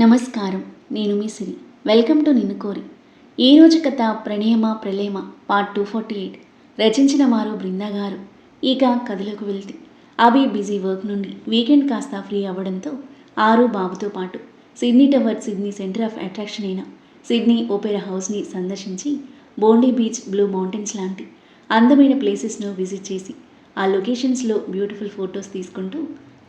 నమస్కారం. నేను మీ సిరి. Welcome to నిన్ను కోరి. ఈరోజు కథ ప్రణయమ ప్రళయమ పార్ట్ టూ ఫార్టీ ఎయిట్ రచించిన వారు బృందా గారు. ఇక కథలకు వెళ్తే అభి బిజీ వర్క్ నుండి వీకెండ్ కాస్త ఫ్రీ అవ్వడంతో ఆరు బాబుతో పాటు Sydney tower Sydney centre of attraction అయిన సిడ్నీ ఓపెరా హౌస్ని సందర్శించి బోండీ బీచ్ బ్లూ మౌంటైన్స్ లాంటి అందమైన ప్లేసెస్ను విజిట్ చేసి ఆ లొకేషన్స్లో బ్యూటిఫుల్ ఫొటోస్ తీసుకుంటూ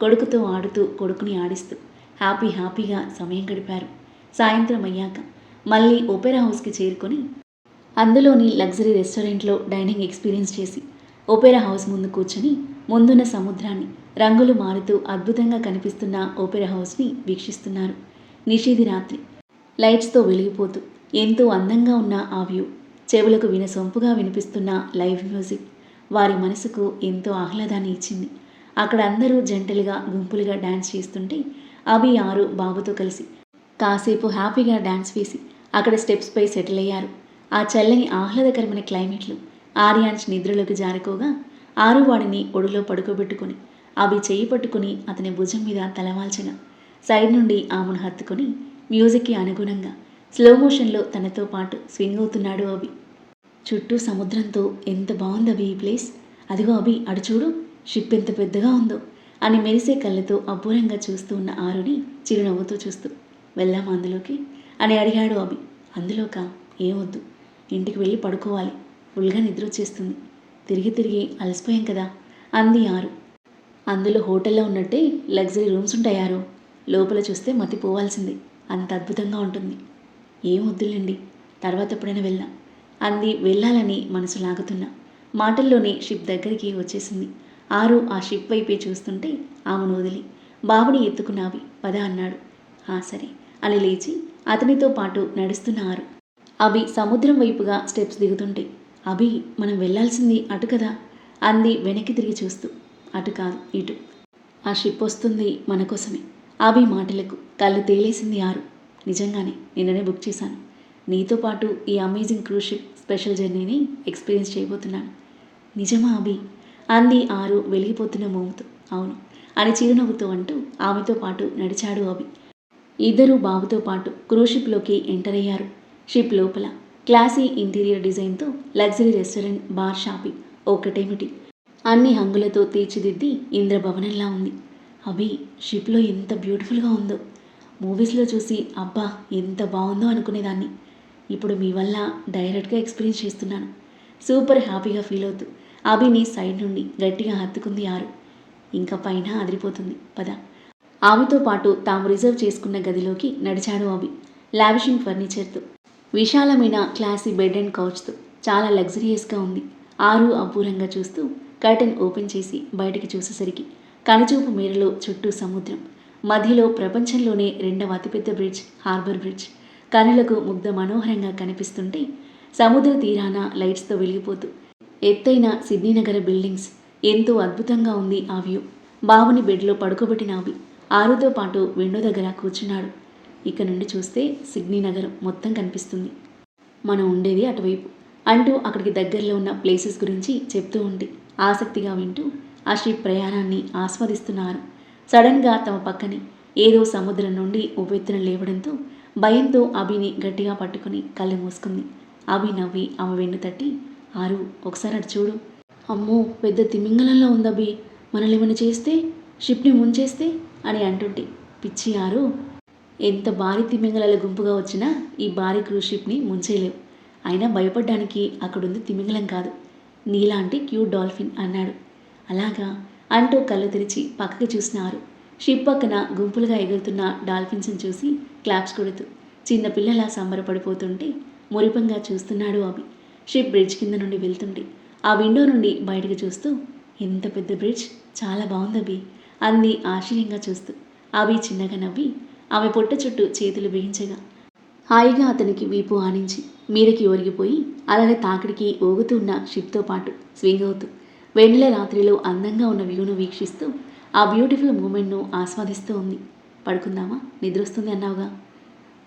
కొడుకుతో ఆడుతూ కొడుకుని ఆడిస్తూ హ్యాపీ హ్యాపీగా సమయం గడిపారు. సాయంత్రం అయ్యాక మళ్ళీ ఓపెరా హౌస్కి చేరుకొని అందులోని లగ్జరీ రెస్టారెంట్లో డైనింగ్ ఎక్స్పీరియన్స్ చేసి ఓపెరా హౌస్ ముందు కూర్చొని ముందున్న సముద్రాన్ని రంగులు మారుతూ అద్భుతంగా కనిపిస్తున్న ఓపెరా హౌస్ని వీక్షిస్తున్నారు. నిషేధి రాత్రి లైట్స్తో వెలిగిపోతూ ఎంతో అందంగా ఉన్న ఆ వ్యూ చెవులకు వినసొంపుగా వినిపిస్తున్న లైవ్ మ్యూజిక్ వారి మనసుకు ఎంతో ఆహ్లాదాన్ని ఇచ్చింది. అక్కడ అందరూ జంటలుగా గుంపులుగా డ్యాన్స్ చేస్తుంటే అభి ఆరు బాబుతో కలిసి. కాసేపు హ్యాపీగా డ్యాన్స్ వేసి అక్కడ స్టెప్స్పై సెటిల్ అయ్యారు. ఆ చల్లని ఆహ్లాదకరమైన క్లైమేట్లు ఆర్యాన్స్ నిద్రలోకి జారుకోగా ఆరు వాడిని ఒడిలో పడుకోబెట్టుకుని అవి చేయి పట్టుకుని అతని భుజం మీద తలవాల్చగా సైడ్ నుండి ఆమెను హత్తుకొని మ్యూజిక్కి అనుగుణంగా స్లో మోషన్లో తనతో పాటు స్వింగ్ అవుతున్నాడు అభి. చుట్టూ సముద్రంతో ఎంత బాగుంది అవి ఈ ప్లేస్. అదిగో అభి అడు చూడు షిప్ ఎంత పెద్దగా ఉందో. అని మెరిసే కళ్ళతో అబ్బూరంగా చూస్తూ ఉన్న ఆరుని చిరునవ్వుతూ చూస్తూ వెళ్దామా అందులోకి అని అడిగాడు అభి. అందులోక? ఏమొద్దు. ఇంటికి వెళ్ళి పడుకోవాలి. ఫుల్గా నిద్ర వచ్చేస్తుంది. తిరిగి తిరిగి అలసిపోయాం కదా అంది ఆరు. అందులో హోటల్లో ఉన్నట్టే లగ్జరీ రూమ్స్ ఉంటాయారు లోపల చూస్తే మతిపోవాల్సింది అంత అద్భుతంగా ఉంటుంది. ఏం వద్దులేండి తర్వాత ఎప్పుడైనా వెళ్దాం అంది వెళ్ళాలని మనసు లాగుతున్నా. మాటల్లోనే షిప్ దగ్గరికి వచ్చేసింది. ఆరు ఆ షిప్ వైపే చూస్తుంటే ఆమెను వదిలి బాబుని ఎత్తుకున్నావి పద అన్నాడు. ఆ సరే అని లేచి అతనితో పాటు నడుస్తున్న ఆరు అభి సముద్రం వైపుగా స్టెప్స్ దిగుతుంటే అభి మనం వెళ్ళాల్సింది అటు కదా అంది వెనక్కి తిరిగి చూస్తూ. అటు కాదు ఇటు. ఆ షిప్ వస్తుంది మన కోసమే అభి మాటలకు కళ్ళు తేలేసింది ఆరు. నిజంగానే నిన్ననే బుక్ చేశాను. నీతో పాటు ఈ అమేజింగ్ క్రూజ్ షిప్ స్పెషల్ జర్నీని ఎక్స్పీరియన్స్ చేయబోతున్నాను. నిజమా అభి? అంది ఆరు వెలిగిపోతున్న మోముతో. అవును అని చిరునవ్వుతో అంటూ ఆమెతో పాటు నడిచాడు అభి. ఇద్దరు బాబుతో పాటు క్రూజ్ షిప్లోకి ఎంటర్ అయ్యారు. షిప్ లోపల క్లాసీ ఇంటీరియర్ డిజైన్తో లగ్జరీ రెస్టారెంట్ బార్ షాపింగ్ ఒకటేమిటి అన్ని హంగులతో తీర్చిదిద్ది ఇంద్రభవనంలా ఉంది. అభి షిప్లో ఎంత బ్యూటిఫుల్గా ఉందో. మూవీస్లో చూసి అబ్బా ఎంత బాగుందో అనుకునేదాన్ని. ఇప్పుడు మీ వల్ల డైరెక్ట్గా ఎక్స్పీరియన్స్ చేస్తున్నాను. సూపర్ హ్యాపీగా ఫీల్ అవుతూ అభిని సైడ్ నుండి గట్టిగా హత్తుకుంది ఆరు. ఇంకా పైన అదిరిపోతుంది. పద. ఆమెతో పాటు తాము రిజర్వ్ చేసుకున్న గదిలోకి నడిచాడు అభి. లావిషింగ్ ఫర్నిచర్తో. విశాలమైన క్లాసీ బెడ్ అండ్ కౌచ్తో. చాలా లగ్జరియస్గా ఉంది. ఆరు అబ్బూరంగా చూస్తూ కర్టెన్ ఓపెన్ చేసి బయటికి చూసేసరికి కనుచూపు మేరలో చుట్టూ సముద్రం. మధ్యలో ప్రపంచంలోనే రెండవ అతిపెద్ద బ్రిడ్జ్ హార్బర్ బ్రిడ్జ్. కనులకు ముగ్ధ మనోహరంగా కనిపిస్తుంటే సముద్ర తీరాన లైట్స్తో వెలిగిపోతూ ఎత్తైన సిడ్నీ నగర బిల్డింగ్స్. ఎంతో అద్భుతంగా ఉంది ఆ వ్యూ. బావుని బెడ్లో పడుకోబెట్టిన అవి ఆరుతో పాటు విండో దగ్గర కూర్చున్నాడు. ఇక నుండి చూస్తే సిడ్నీ నగరం మొత్తం కనిపిస్తుంది. మనం ఉండేది అటువైపు అంటూ అక్కడికి దగ్గరలో ఉన్న ప్లేసెస్ గురించి చెప్తూ ఉండి ఆసక్తిగా వింటూ ఆ ప్రయాణాన్ని ఆస్వాదిస్తున్నారు. సడన్గా తమ పక్కనే ఏదో సముద్రం నుండి ఉపెత్తున లేవడంతో భయంతో అభిని గట్టిగా పట్టుకుని కళ్ళు మూసుకుంది. అభి నవ్వి ఆమె వెన్ను తట్టి ఆరు ఒకసారి అటు చూడు. అమ్మో పెద్ద తిమింగలంలో ఉందబ్బి మనల్ని ఏమైనా చేస్తే? షిప్ని ముంచేస్తే? అని అంటుంటే. పిచ్చి ఆరు. ఎంత భారీ తిమింగలాల గుంపుగా వచ్చినా ఈ భారీ క్రూజ్ షిప్ని ముంచేయలేవు. అయినా భయపడ్డానికి అక్కడుంది తిమింగలం కాదు. నీలాంటి క్యూట్ డాల్ఫిన్ అన్నాడు. అలాగా? అంటూ కళ్ళు తెరిచి పక్కకి చూసినారు షిప్ పక్కన గుంపులుగా ఎగురుతున్న డాల్ఫిన్స్ని చూసి క్లాప్స్ కొడుతూ చిన్న పిల్లలా సంబరపడిపోతుంటే మురిపంగా చూస్తున్నాడు అవి షిప్ బ్రిడ్జ్ కింద నుండి వెళ్తుంటే ఆ విండో నుండి బయటకు చూస్తూ ఎంత పెద్ద బ్రిడ్జ్? చాలా బాగుంది అంది ఆశ్చర్యంగా చూస్తూ. అవి చిన్నగా నవ్వి ఆమె పొట్ట చుట్టూ చేతులు బిగించగా హాయిగా అతనికి వీపు ఆనించి మీదకి ఒరిగిపోయి అలానే తాకిడికి ఊగుతున్న షిప్తో పాటు స్వింగ్ అవుతూ వెన్నెల రాత్రిలో అందంగా ఉన్న వ్యూను వీక్షిస్తూ ఆ బ్యూటిఫుల్ మూమెంట్ను ఆస్వాదిస్తూ ఉంది. పడుకుందామా? నిద్రొస్తుంది అన్నావుగా.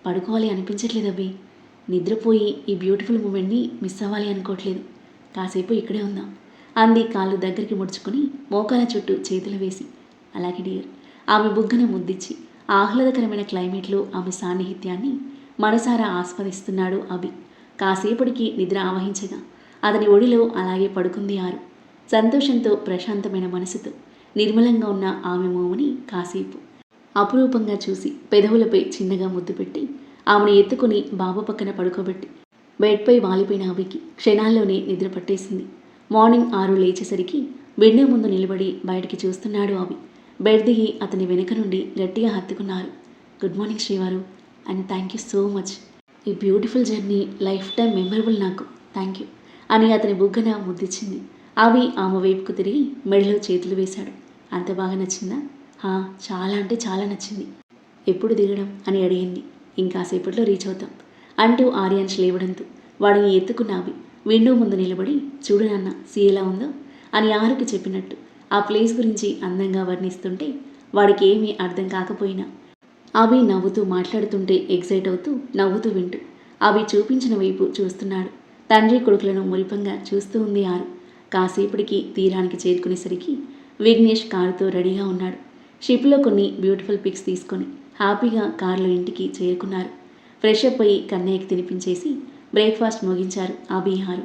పడుకోవాలి అనిపించట్లేదు అబ్బి నిద్రపోయి ఈ బ్యూటిఫుల్ మూమెంట్ని మిస్ అవ్వాలి అనుకోవట్లేదు. కాసేపు ఇక్కడే ఉందాం. అంది కాళ్ళు దగ్గరికి ముడుచుకుని మోకాల చుట్టూ చేతులు వేసి. అలాగే డియర్ ఆమె బుగ్గను ముద్దిచ్చి ఆహ్లాదకరమైన క్లైమేట్లో ఆమె సాన్నిహిత్యాన్ని మనసారా ఆస్వాదిస్తున్నాడు అభి. కాసేపటికి నిద్ర ఆవహించగా అతని ఒడిలో అలాగే పడుకుంది ఆరు. సంతోషంతో ప్రశాంతమైన మనసుతో నిర్మలంగా ఉన్న ఆమె మోముని కాసేపు అపురూపంగా చూసి పెదవులపై చిన్నగా ముద్దు పెట్టి ఆమెను ఎత్తుకుని బాబు పక్కన పడుకోబెట్టి బెడ్పై వాలిపోయిన అవికి క్షణాల్లోనే నిద్ర పట్టేసింది. మార్నింగ్ ఆరు లేచేసరికి బిడ్డ ముందు నిలబడి బయటికి చూస్తున్నాడు అవి బెడ్ దిగి అతని వెనుక నుండి గట్టిగా హత్తుకున్నారు. గుడ్ మార్నింగ్ శ్రీవారు. And thank you so much. ఈ beautiful journey life time memorable నాకు. థ్యాంక్ యూ అని అతని బుగ్గన ముద్దిచ్చింది. అవి ఆమె వైపుకు తిరిగి మెడలో చేతులు వేశాడు. అంత బాగా నచ్చిందా? హా చాలా అంటే చాలా నచ్చింది. ఎప్పుడు దిగడం అని అడిగింది. ఇంకాసేపట్లో రీచ్ అవుతాం. అంటూ ఆర్యాన్స్ లేవడంతో వాడిని ఎత్తుకున్నావి విండో ముందు నిలబడి చూడు నాన్న సీ ఎలా ఉందో అని ఆరుకి చెప్పినట్టు ఆ ప్లేస్ గురించి అందంగా వర్ణిస్తుంటే వాడికి ఏమీ అర్థం కాకపోయినా అవి నవ్వుతూ మాట్లాడుతుంటే ఎగ్జైట్ అవుతూ నవ్వుతూ వింటూ అవి చూపించిన వైపు చూస్తున్నాడు. తండ్రి కొడుకులను మురిపంగా చూస్తూ ఉంది ఆరు. కాసేపటికి తీరానికి చేరుకునేసరికి విఘ్నేష్ కారుతో రెడీగా ఉన్నాడు. షిప్లో కొన్ని బ్యూటిఫుల్ పిక్స్ తీసుకొని హ్యాపీగా కారులో ఇంటికి చేరుకున్నారు. ఫ్రెష్ అప్ అయ్యి కన్నయ్యకి తినిపించేసి బ్రేక్ఫాస్ట్ ముగించారు అభి ఆరు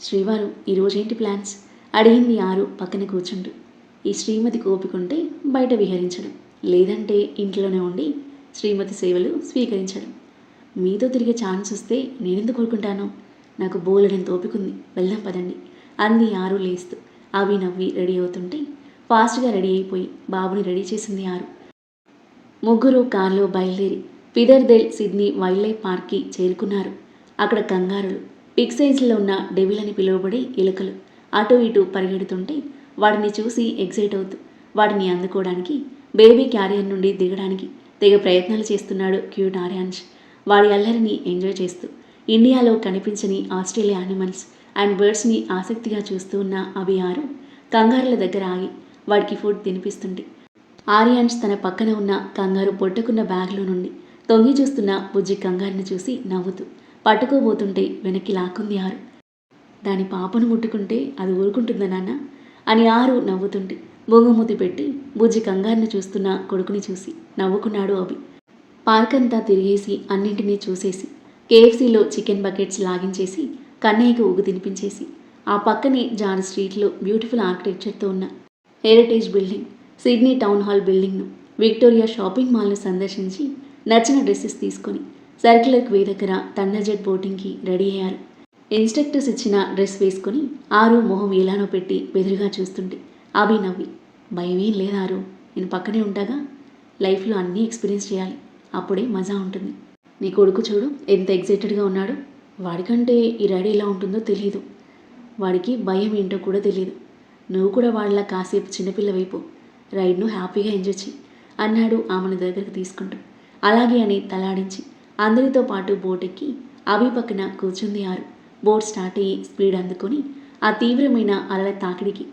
శ్రీవారు ఈరోజేంటి ప్లాన్స్? అడిగింది ఆరు పక్కన కూర్చుంటూ. ఈ శ్రీమతి కోపికుంటే బయట విహరించడం లేదంటే ఇంట్లోనే ఉండి శ్రీమతి సేవలు స్వీకరించడం. మీతో తిరిగే ఛాన్స్ వస్తే నేనెందుకు కోరుకుంటాను? నాకు బోలెడని తోపుకుంది. వెళ్దాం పదండి అంది ఆరు లేస్తూ. అవి నవ్వి రెడీ అవుతుంటే ఫాస్ట్గా రెడీ అయిపోయి బాబుని రెడీ చేసింది ఆరు. ముగ్గురు కారులో బయలుదేరి పిదర్దెల్ సిడ్నీ వైల్డ్ లైఫ్ పార్క్కి చేరుకున్నారు. అక్కడ కంగారులు బిగ్ సైజ్లో ఉన్న డెవిల్ అని పిలువబడే ఎలుకలు అటు ఇటు పరిగెడుతుంటే వాటిని చూసి ఎగ్జైట్ అవుతూ వాటిని అందుకోవడానికి బేబీ క్యారియర్ నుండి దిగడానికి తెగ ప్రయత్నాలు చేస్తున్నాడు క్యూట్ ఆర్యాన్స్ వాడి అల్లరిని ఎంజాయ్ చేస్తూ ఇండియాలో కనిపించని ఆస్ట్రేలియా యానిమల్స్ అండ్ బర్డ్స్ని ఆసక్తిగా చూస్తూ ఉన్న అవి ఆరు కంగారుల దగ్గర ఆగి వాడికి ఫుడ్ తినిపిస్తుంటే ఆర్యాన్స్ తన పక్కన ఉన్న కంగారు పొట్టుకున్న బ్యాగ్లో నుండి తొంగి చూస్తున్న బుజ్జి కంగారుని చూసి నవ్వుతూ పట్టుకోబోతుంటే వెనక్కి లాక్కుంది ఆరు. దాని పాపను ముట్టుకుంటే అది ఊరుకుంటుందా నాన్న? అని ఆరు నవ్వుతుంటే బొంగుమూతి పెట్టి బుజ్జి కంగారుని చూస్తున్న కొడుకుని చూసి నవ్వుకున్నాడు అభి. పార్క్ అంతా తిరిగేసి అన్నింటినీ చూసేసి కేఎఫ్సీలో చికెన్ బకెట్స్ లాగించేసి కన్నయ్యకు ఉగు తినిపించేసి ఆ పక్కనే జాన్ స్ట్రీట్లో బ్యూటిఫుల్ ఆర్కిటెక్చర్తో ఉన్న heritage building Sydney town hall బిల్డింగ్ను Victoria shopping మాల్ను సందర్శించి నచ్చిన డ్రెస్సెస్ తీసుకొని సర్క్యులర్ వే దగ్గర తండజెట్ బోటింగ్కి రెడీ అయ్యారు. ఇన్స్ట్రక్టర్స్ ఇచ్చిన డ్రెస్ వేసుకొని ఆరు మొహం ఎలానో పెట్టి బెదురుగా చూస్తుంటే అభి నవ్వి భయమేం లేదు ఆరు? నేను పక్కనే ఉంటాగా? లైఫ్లో అన్నీ ఎక్స్పీరియన్స్ చేయాలి. అప్పుడే మజా ఉంటుంది. నీ కొడుకు చూడు ఎంత ఎగ్జైటెడ్గా ఉన్నాడు. వాడికంటే ఈ రెడీ ఎలా ఉంటుందో తెలియదు వాడికి భయం ఏంటో కూడా తెలియదు నువ్వు కూడా వాళ్ళ కాసేపు చిన్నపిల్ల వైపు రైడ్ను హ్యాపీగా ఎంజాయ్ చెయ్యి అన్నాడు ఆమెను దగ్గరకు తీసుకుంటూ. అలాగే అని తలాడించి అందరితో పాటు బోట్ ఎక్కి అవి పక్కన కూర్చుంది ఆరు. బోట్ స్టార్ట్ అయ్యి స్పీడ్ అందుకొని ఆ తీవ్రమైన అలల తాకిడికి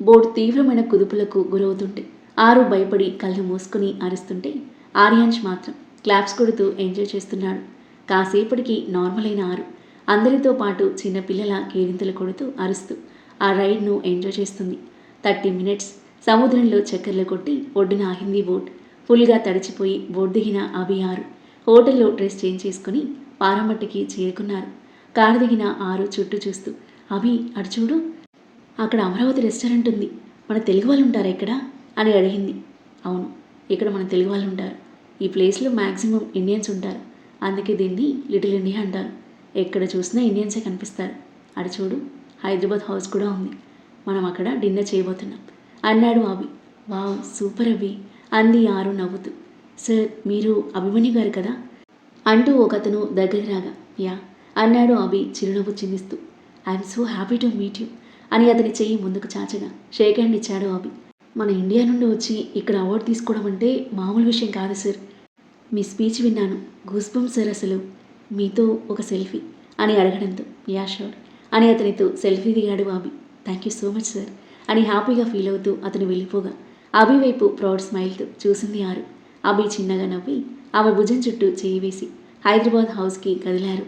బోట్ తీవ్రమైన కుదుపులకు గురవుతుంటే ఆరు భయపడి కళ్ళు మూసుకుని అరుస్తుంటే ఆర్యాన్స్ మాత్రం క్లాప్స్ కొడుతూ ఎంజాయ్ చేస్తున్నాడు. కాసేపటికి నార్మల్ అయిన ఆరు అందరితో పాటు చిన్నపిల్లల కేరింతలు కొడుతూ అరుస్తూ ఆ రైడ్ను ఎంజాయ్ చేస్తుంది. థర్టీ మినిట్స్ సముద్రంలో చక్కర్లు కొట్టి ఒడ్డున ఆగింది బోట్ ఫుల్గా తడిచిపోయి బోట్ దిగిన అభి ఆరు హోటల్లో డ్రెస్ చేంజ్ చేసుకుని పారమట్టికి చేరుకున్నారు. కారు దిగిన ఆరు చుట్టూ చూస్తూ అభి అటు చూడు. అక్కడ అమరావతి రెస్టారెంట్ ఉంది. మన తెలుగు వాళ్ళు ఉంటారా ఇక్కడ? అని అడిగింది. అవును ఇక్కడ మన తెలుగు వాళ్ళు ఉంటారు. ఈ ప్లేస్లో మ్యాక్సిమం ఇండియన్స్ ఉంటారు. అందుకే దీన్ని లిటిల్ ఇండియా అంటారు. ఎక్కడ చూసినా ఇండియన్సే కనిపిస్తారు. అటు చూడు హైదరాబాద్ హౌస్ కూడా ఉంది. మనం అక్కడ డిన్నర్ చేయబోతున్నాం. అన్నాడు అభి. వావ్ సూపర్ అభి. అంది ఆరు నవ్వుతూ. సార్ మీరు అభిమన్యు గారు కదా? అంటూ ఒకతను దగ్గరికి రాగా యా అన్నాడు అభి చిరునవ్వు చిందిస్తూ. I'm so happy to meet you అని అతని చెయ్యి ముందుకు చాచగా. షేక్ హ్యాండ్ ఇచ్చాడు అభి. మన ఇండియా నుండి వచ్చి ఇక్కడ అవార్డు తీసుకోవడం అంటే మామూలు విషయం కాదు సార్. మీ స్పీచ్ విన్నాను. గుస్బం సార్ అసలు మీతో ఒక సెల్ఫీ అని అడగడంతో యా షూర్ అని అతనితో సెల్ఫీ దిగాడు Abhi. Thank you so much sir. అని హ్యాపీగా ఫీల్ అవుతూ అతను వెళ్ళిపోగా. అభి వైపు ప్రౌడ్ స్మైల్తో చూసింది ఆరు. అభి చిన్నగా నవ్వి ఆమె భుజం చుట్టూ చేయి వేసి హైదరాబాద్ హౌస్కి కదిలారు.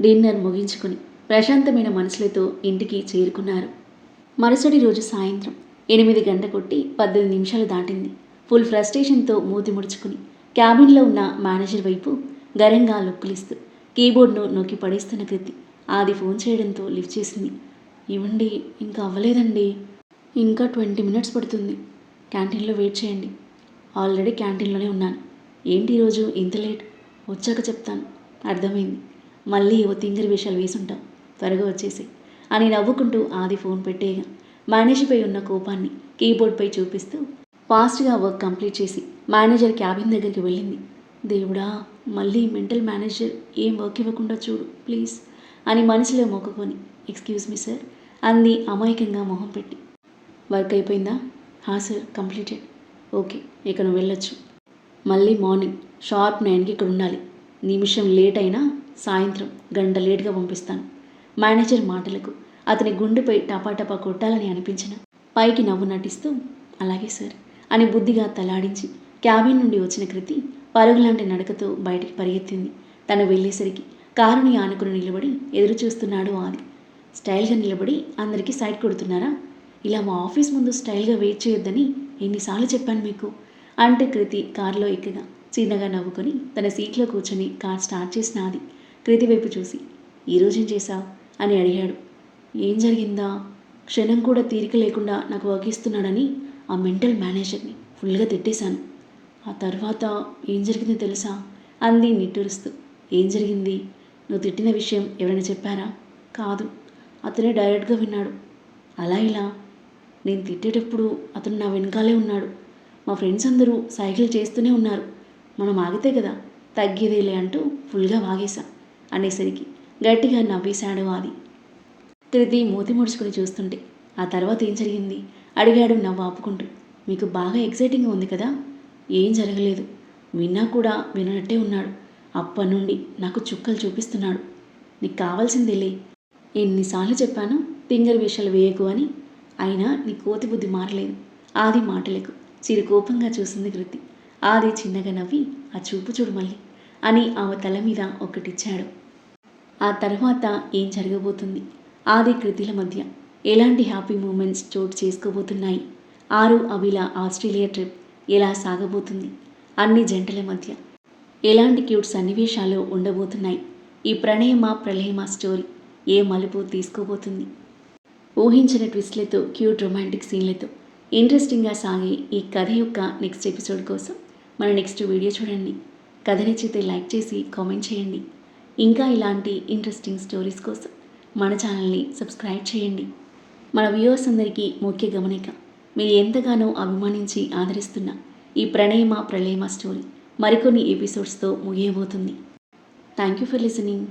డిన్నర్ ముగించుకుని ప్రశాంతమైన మనసులతో ఇంటికి చేరుకున్నారు. మరుసటి రోజు సాయంత్రం ఎనిమిది గంట కొట్టి పద్దెనిమిది నిమిషాలు దాటింది. ఫుల్ ఫ్రస్ట్రేషన్తో మూతి ముడుచుకుని క్యాబిన్లో ఉన్న మేనేజర్ వైపు గరంగా లుక్కులిస్తూ కీబోర్డ్ను నొక్కి పడేస్తున్న కృతి ఆది ఫోన్ చేయడంతో లిఫ్ట్ చేసింది. ఇవ్వండి ఇంకా అవ్వలేదండి. ఇంకా ట్వంటీ మినిట్స్ పడుతుంది. క్యాంటీన్లో వెయిట్ చేయండి. ఆల్రెడీ క్యాంటీన్లోనే ఉన్నాను. ఏంటి ఈరోజు? ఇంత లేట్. వచ్చాక చెప్తాను. అర్థమైంది. మళ్ళీ ఓ తింగిరి విషయాలు వేసుంటాం. త్వరగా వచ్చేసి అని నవ్వుకుంటూ ఆది ఫోన్ పెట్టేయగా మేనేజర్పై ఉన్న కోపాన్ని కీబోర్డ్పై చూపిస్తూ ఫాస్ట్గా వర్క్ కంప్లీట్ చేసి మేనేజర్ క్యాబిన్ దగ్గరికి వెళ్ళింది. దేవుడా మళ్ళీ మెంటల్ మేనేజర్ ఏం వర్క్ ఇవ్వకుండా చూడు ప్లీజ్ అని మనసులో మొక్కుకొని ఎక్స్క్యూజ్ మీ సార్ అంది అమాయకంగా మొహం పెట్టి. వర్క్ అయిపోయిందా? హా సార్ కంప్లీటెడ్. ఓకే ఇక నువ్వు వెళ్ళొచ్చు. మళ్ళీ మార్నింగ్ షార్ప్ నైన్కి ఇక్కడ ఉండాలి. నిమిషం లేట్ అయినా సాయంత్రం గంట లేట్గా పంపిస్తాను. మేనేజర్ మాటలకు అతని గుండెపై టపాటపా కొట్టాలని అనిపించిన. పైకి నవ్వు నటిస్తూ అలాగే సార్ అని బుద్ధిగా తలాడించి క్యాబిన్ నుండి వచ్చిన కృతి పరుగులాంటి నడకతో బయటికి పరిగెత్తింది. తను వెళ్ళేసరికి కారుని ఆనుకుని నిలబడి ఎదురు చూస్తున్నాడు ఆది. స్టైల్గా నిలబడి అందరికీ సైడ్ కొడుతున్నారా? ఇలా మా ఆఫీస్ ముందు స్టైల్గా వెయిట్ చేయొద్దని ఎన్నిసార్లు చెప్పాను మీకు. అంటే కృతి కారులో ఎక్కగా చిన్నగా నవ్వుకొని తన సీట్లో కూర్చొని కార్ స్టార్ట్ చేసిన ఆది. కృతి వైపు చూసి ఈరోజేం చేశావు? అని అడిగాడు. ఏం జరిగిందా? క్షణం కూడా తీరిక లేకుండా నాకు వర్క్ ఇస్తున్నాడని ఆ మెంటల్ మేనేజర్ని ఫుల్గా తిట్టేశాను. ఆ తర్వాత ఏం జరిగిందో తెలుసా? అంది నిట్టూరుస్తూ. ఏం జరిగింది? నువ్వు తిట్టిన విషయం ఎవరైనా చెప్పారా? కాదు. అతనే డైరెక్ట్గా విన్నాడు. అలా ఇలా నేను తిట్టేటప్పుడు అతను నా వెనకాలే ఉన్నాడు. మా ఫ్రెండ్స్ అందరూ సైకిల్ చేస్తూనే ఉన్నారు. మనం ఆగితే కదా తగ్గేదేలే అంటూ ఫుల్గా వాగేశా అనేసరికి గట్టిగా నవ్వేశాడు ఆది. తిరిగి మూతి ముడుచుకుని చూస్తుంటే ఆ తర్వాత ఏం జరిగింది? అడిగాడు నవ్వు ఆపుకుంటూ. మీకు బాగా ఎక్సైటింగ్గా ఉంది కదా? ఏం జరగలేదు. విన్నా కూడా వినట్టే ఉన్నాడు. అప్పటి నుండి నాకు చుక్కలు చూపిస్తున్నాడు. నీకు కావాల్సిందేలే. ఎన్నిసార్లు చెప్పాను తింగర్ విషయాలు వేయకు అని. అయినా నీ కోతి బుద్ధి మారలేదు. ఆది మాటలకు చిరు కోపంగా చూసింది కృతి. ఆది చిన్నగా నవ్వి ఆ చూపు చూడు మళ్ళీ అని ఆమె తల మీద ఒకటిచ్చాడు. ఆ తర్వాత ఏం జరగబోతుంది? ఆది కృతిల మధ్య ఎలాంటి హ్యాపీ మూమెంట్స్ చోటు చేసుకోబోతున్నాయి? ఆరు అభిల ఆస్ట్రేలియా ట్రిప్ ఎలా సాగబోతుంది? అన్ని జంటల మధ్య ఎలాంటి క్యూట్ సన్నివేశాలు ఉండబోతున్నాయి? ఈ ప్రణయమా ప్రళయమా స్టోరీ? ఏ మలుపు తీసుకోబోతుంది? ఊహించిన ట్విస్ట్లతో క్యూట్ రొమాంటిక్ సీన్లతో ఇంట్రెస్టింగ్గా సాగే ఈ కథ యొక్క నెక్స్ట్ ఎపిసోడ్ కోసం మన నెక్స్ట్ వీడియో చూడండి. కథ నచ్చితే లైక్ చేసి కామెంట్ చేయండి. ఇంకా ఇలాంటి ఇంట్రెస్టింగ్ స్టోరీస్ కోసం మన ఛానల్ని సబ్స్క్రైబ్ చేయండి. మన వ్యూవర్స్ అందరికీ ముఖ్య గమనిక మీరు ఎంతగానో అభిమానించి ఆదరిస్తున్న ఈ ప్రణయమ ప్రళయమ స్టోరీ మరికొన్ని ఎపిసోడ్స్తో ముగియబోతుంది. Thank you for listening.